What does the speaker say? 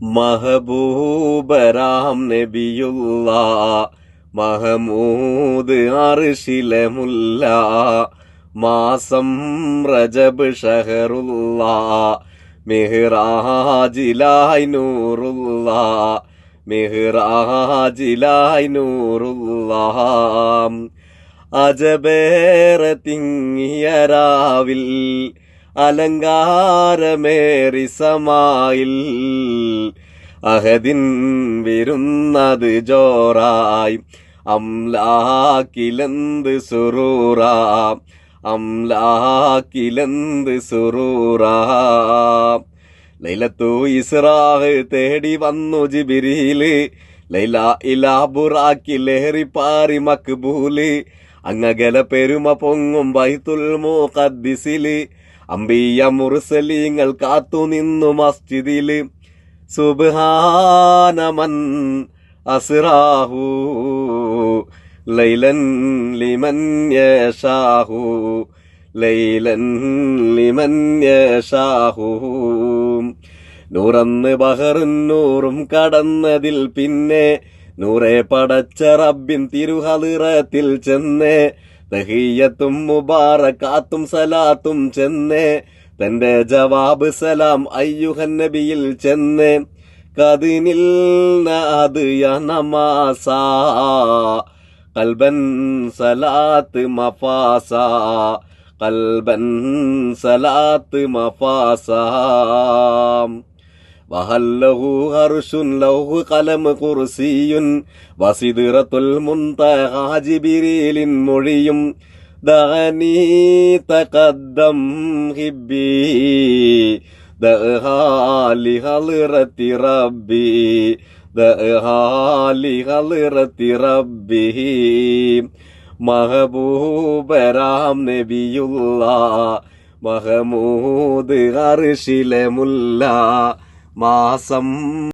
മഹബൂബരാം നബിയുള്ള മഹമൂദ് മുല്ല മാസം റജബ് ഷഹറുള്ള മെഹ്റാജിലായ് നൂറുള്ള മെഹ്റാജിലായ് നൂറുള്ള അജബേറെ തിങ്ങിയ രാവിൽ അലങ്കാരമേറി സമായിൽ. അഹദിൻ വരുന്നത് ജോറായി. അംലാക്കിലന്ത് സുറൂറാ. അംലാക്കിലന്ത് സുറൂറാ. ലൈലത്തു ഇസ്രാഹ് തേടി വന്നു ജിബിരിയിൽ ലൈല ഇലാ ബുറാക്കി ലഹരി പാറി മക്ബൂൽ. അങ്ങകല പെരുമ പൊങ്ങും ബൈത്തുൽ മുഖദ്ദിസിൽ. അമ്പിയ മുർസലീങ്ങൾ കാത്തു നിന്നു മസ്ജിദിൽ. സുബ്ഹാനമൻ അസ്റാഹു ലൈലൻ ലിമൻ ലൈലൻ ലിമൻ നൂറന്ന് ബഹറും നൂറും കടന്നതിൽ പിന്നെ നൂറെ പടച്ച റബ്ബിൻ തിരുഹലിറത്തിൽ ചെന്ന്. തഹിയത്തും മുബാറക്കാത്തും സലാത്തും ചെന്ന്. തന്റെ ജവാബ് സലാം അയ്യുഹൻ നബിയിൽ ചെന്ന്. കതിനിൽ അത് കൽബൻ സലാത്ത് മഫാസ. കൽബൻ സലാത്ത് മഫാസ. വഹല്ലഹു അർഷുൻ ലൗഹു കലം കുർസിയുൻ വസിദിറത്തുൽ മുൻതഹാ ജിബിരീലിൻ മൊഴിയും ദഹനീ തഖദ്ദം ഹിബ്ബി ദഹാലി ഹലിറത്തി റബ്ബി ദഹാലി ഹലിറത്തി റബ്ബി മഹബൂബരാം നബിയുള്ള മഹമൂദ് അർഷിലെ മുല്ല മാസം